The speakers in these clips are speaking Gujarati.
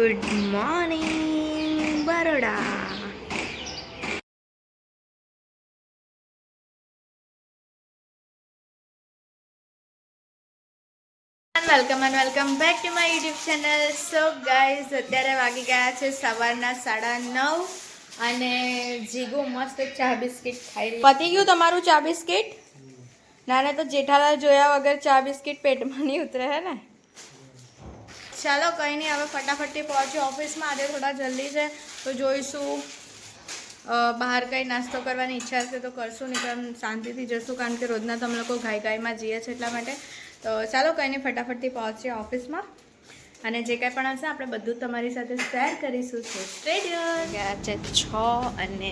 Good morning Baroda welcome and welcome back to my YouTube channel so guys અત્યારે વાગી ગયા છે સવારના સાડા નવ અને જીગો મસ્ત ચા બિસ્કિટ ખાઈ પતી ગયું તમારું ચા બિસ્કિટ? નાને તો જેઠાલાલ જોયા વગર ચા બિસ્કિટ પેટમાં નહીં ઉતરે હે ને? ચાલો, કંઈ નહીં, હવે ફટાફટથી પહોંચ્યું ઓફિસમાં. આજે થોડા જલ્દી છે, તો જોઈશું. બહાર કંઈ નાસ્તો કરવાની ઈચ્છા હશે તો કરશું, નહીં પણ શાંતિથી જશું, કારણ કે રોજના તમે લોકો ગાય ગાયમાં જઈએ છીએ એટલા માટે. તો ચાલો, કંઈ નહીં, ફટાફટથી પહોંચીએ ઓફિસમાં. અને જે કાંઈ પણ હશે, આપણે બધું તમારી સાથે શેર કરીશું. ગયા છે છ અને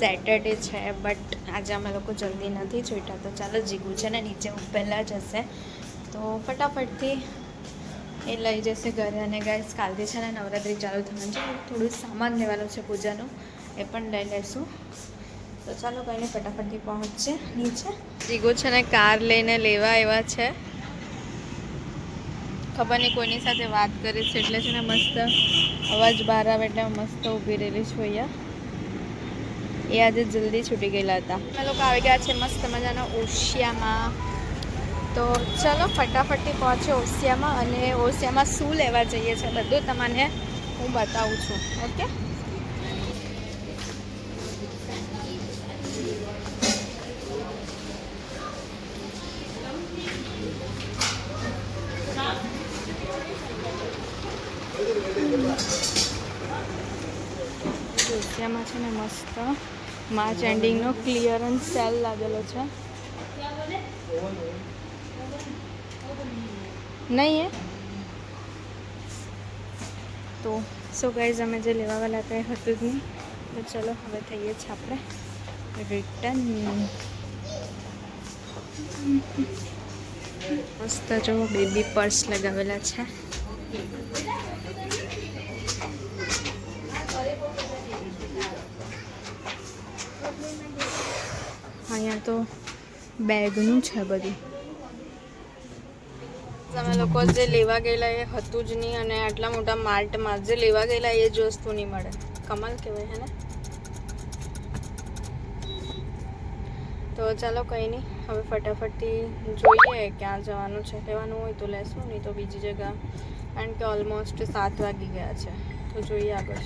સેટરડે છે બટ આજે અમે લોકો જલ્દી નથી છૂટ્યા તો ચાલો, જીગું છે ને નીચે પહેલાં જ હશે. તો ફટાફટથી એ લઈ જશે ઘરે. અને ગાઈસ કાલથી છે ને નવરાત્રિ ચાલુ થવાનું છે. થોડું સામાન લેવાનું છે પૂજાનું. એ પણ લઈ લઈશું. તો ચાલો કહીને ફટાફટથી પહોંચશે નીચે. જીગો છે ને કાર લઈને લેવા એવા છે. ખબર નહીં કોઈની સાથે વાત કરી છે. એટલે છે ને મસ્ત અવાજ બહાર આવે એટલે મસ્ત ઊભી રહેલી છું અહીંયા. એ આજે જલ્દી છૂટી ગયેલા હતા. અમે લોકો આવી ગયા છે મસ્ત મજાના ઓશિયામાં. તો ચલો ફટાફટથી પહોંચે ઓસિયામાં અને ઓસિયામાં શું લેવા જઈએ છે બધું તમને હું બતાવું છું, ઓકે? ઓસિયામાં છે ને મસ્ત માર્ચ એન્ડિંગનો ક્લિયરન્સ સેલ લાગેલો છે. નહીં હે? તો સો ગાઈઝ અમે જે લેવાવાલા કંઈ હતા જ નહીં. તો ચલો, હવે થઈએ છીએ આપણે. રિટર્ન મસ્ત જો બેબી પર્સ લગાવેલા છે. અહીંયા તો બેગનું છે બધું. તમે લોકો જે લેવા ગયેલા એ હતું જ નહીં અને આટલા મોટા માર્ટમાં જે લેવા ગયેલા એ જ વસ્તુ નહીં મળે. કમાલ કહેવાય, હે ને? તો ચાલો કંઈ નહીં, હવે ફટાફટથી જોઈએ ક્યાં જવાનું છે. લેવાનું હોય તો લેશું, નહીં તો બીજી જગ્યા. કારણ કે ઓલમોસ્ટ સાત વાગી ગયા છે. તો જોઈએ આગળ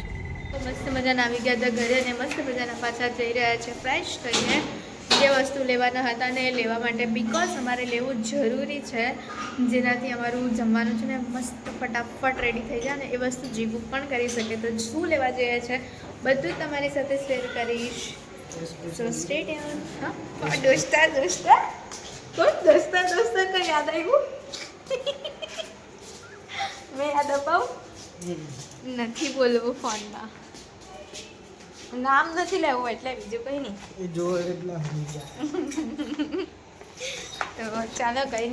તો મસ્ત મજાના આવી ગયા હતા ઘરે અને મસ્ત મજાના પાછા જઈ રહ્યા છે, ફ્રેશ થઈને. જે વસ્તુ લેવાના હતા ને એ લેવા માટે બિકોઝ અમારે લેવું જરૂરી છે. જેનાથી અમારું જમવાનું છે ને મસ્ત ફટાફટ રેડી થઈ જાય ને એ વસ્તુ જીવું પણ કરી શકે. તો શું લેવા જોઈએ છે? બધું તમારી સાથે શેર કરીશ. સો સ્ટેટ હા? દોસ્તા દોસ્તા. કોણ દોસ્તા દોસ્તા કઈ યાદ આવ્યું? મેં યાદ અપાવું? નથી બોલવું ફોનમાં. નામ નથી લેવું એટલે બીજું કંઈ નહીં. એ જો એટલા તો ચાલો કઈ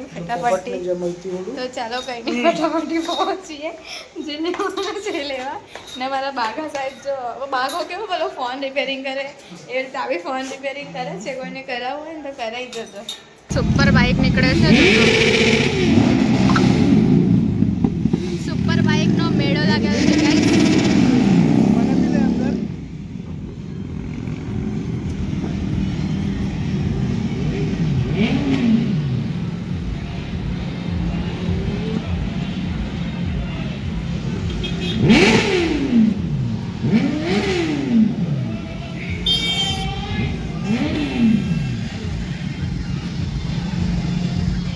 ઓલું તો ચાલો કઈ નહીં ફટાફટી પહોંચીએ. જેને છે લેવા. ને મારા બાઘા સાહેબ જો બાઘો કેવો બોલો ફોન રિપેરિંગ કરે? એ રીતે આવી ફોન રિપેરિંગ કરે છે કોઈને કરાવવું હોય ને તો કરાવી જતો સુપર બાઇક નીકળે છે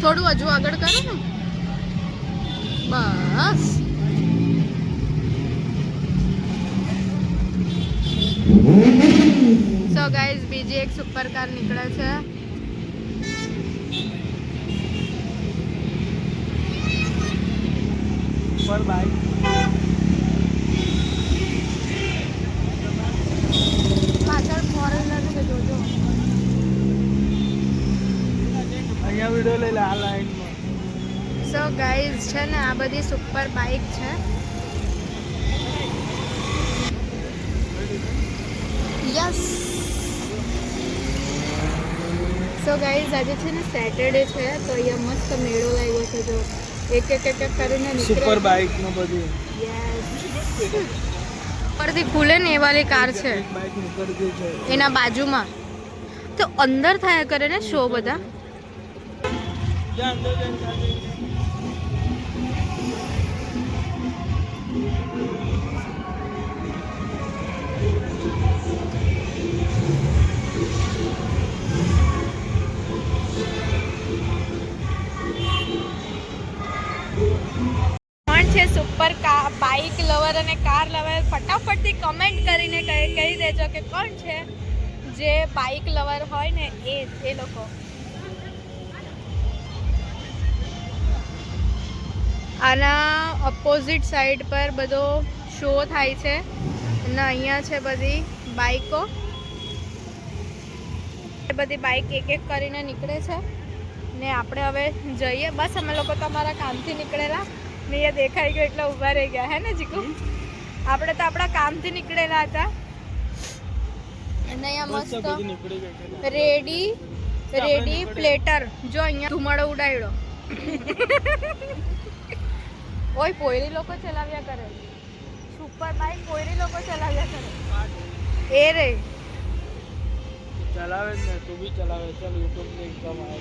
થોડું હજુ આગળ કરો ને. બસ. સો ગાઈઝ બીજી એક સુપર કાર નીકળે છે. સુપર બાઈક પાછળ ફોરેનર છે જોજો અહીંયા વિડિયો લઈ લે આ લાઈનમાં સો ગાઈઝ છે ને આ બધી સુપર બાઇક છે. યસ સો ગાઈઝ આજે છે ને સેટરડે છે તો અહીંયા મસ્ત મેળો લાગ્યો છે જો. એક એક એક એક કરીને સુપર બાઇકનું બધું. યસ પરથી ખુલે ને એ કાર છે. એના બાજુમાં. તો અંદર થયા કરે ને શો બધા. છે સુપર કા બાઇક લવર અને કાર લવર ફટાફટથી કમેન્ટ કરીને કહી દેજો કે કોણ છે જે બાઇક લવર હોય ને એ એ લોકો. આના અપોઝિટ સાઈડ પર બધો શો થાય છે. અને અહીંયા છે બધી બાઇકો બધી બાઇક એક એક કરીને નીકળે છે. ને આપણે હવે જઈએ. બસ અમે લોકો તમારા કામથી નીકળેલા. ને એ દેખાઈ ગયો એટલે ઊભા રહી ગયા. હે ને જીકુ આપણે તો આપણા કામથી નીકળેલા હતા. અને અહીંયા મસ્ત રેડી રેડી પ્લેટર. જો અહીંયા ધુમાડો ઉડાડ્યો. ઓય પોયરી લોકો ચલાવ્યા કરે. સુપર બાઇક પોયરી લોકો ચલાવ્યા કરે. એ રે. ચલાવે ને તું બી ચલાવે. ચાલ યુટ્યુબ ને એક્ઝામ આવે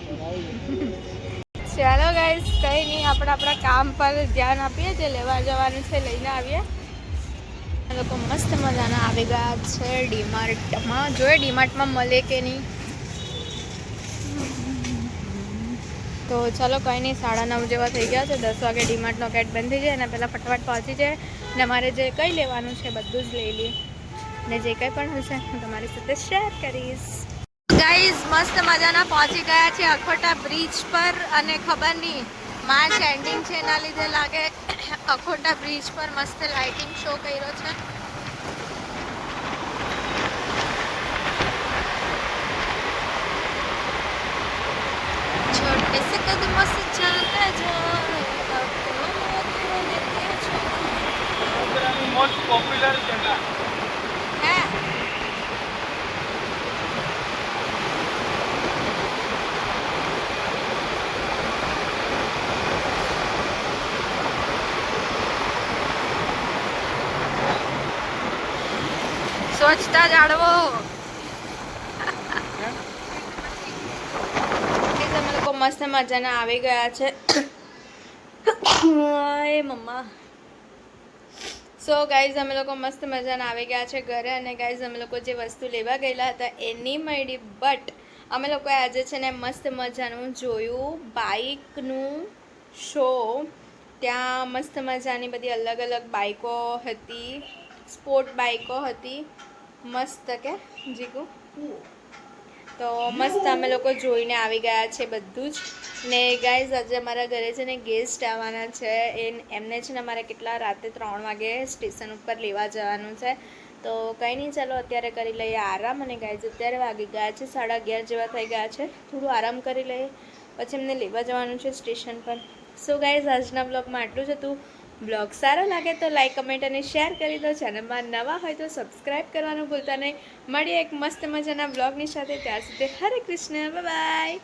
ચાલો ગાઈસ કંઈ નહીં આપણે આપણા કામ પર ધ્યાન આપીએ જે લેવા જવાનું છે લઈને આવીએ. લોકો મસ્ત મજાના આવી ગયા છે ડીમાર્ટમાં જોઈએ ડીમાર્ટમાં મળે કે નહીં? તો ચાલો કંઈ નહીં, સાડા નવ જેવા થઈ ગયા છે. દસ વાગે ડીમાર્ટનો ગેટ બંધ જાય અને પહેલાં ફટાફટ પહોંચી જાય. અને મારે જે કંઈ લેવાનું છે બધું જ લઈ લઈએ. ને જે કંઈ પણ હશે, હું તમારી સાથે શેર કરીશ. ગાઈઝ મસ્ત મજાના પહોંચી ગયા છે અખોટા બ્રિજ પર અને ખબર નહીં, માર્ચ એન્ડિંગ છે એના લીધે લાગે અખોટા બ્રિજ પર મસ્ત લાઇટિંગ શો કર્યો છે. પોપ્યુલર જગા હે. સ્વચ્છતા જાળવો. તમે લોકો મસ્ત મજાના આવી ગયા છે. એ મમ્મા. સો ગાઈઝ અમે લોકો મસ્ત મજાના આવી ગયા છે ઘરે અને ગાઈઝ અમે લોકો જે વસ્તુ લેવા ગયેલા હતા એ નહીં મળી બટ અમે લોકોએ આજે છે ને મસ્ત મજાનું જોયું બાઇકનું શો ત્યાં મસ્ત મજાની બધી અલગ અલગ બાઇકો હતી સ્પોર્ટ બાઇકો હતી. મસ્ત કે, જીગુ? તો મસ્ત અમે લોકો જોઈને આવી ગયા છે બધું જ. ને ગાઈઝ આજે અમારા ઘરે છે ને ગેસ્ટ આવવાના છે. એમને છે ને અમારે કેટલા રાતે ત્રણ વાગે સ્ટેશન ઉપર લેવા જવાનું છે. તો કંઈ નહીં, ચાલો અત્યારે કરી લઈએ આરામ. અને ગાઈઝ અત્યારે વાગી ગયા છે સાડા અગિયાર જેવા થઈ ગયા છે. થોડું આરામ કરી લઈએ. પછી એમને લેવા જવાનું છે સ્ટેશન પર. સો ગાઈઝ આજના બ્લોગમાં આટલું જ હતું. બ્લોગ સારો લાગે તો લાઈક, કમેન્ટ અને શેર કરી દો. ચેનલમાં નવા હોય તો સબસ્ક્રાઈબ કરવાનું ભૂલતા નહીં. મળીએ એક મસ્ત મજાના બ્લોગની સાથે. ત્યાર સુધી હરે કૃષ્ણ. બાય.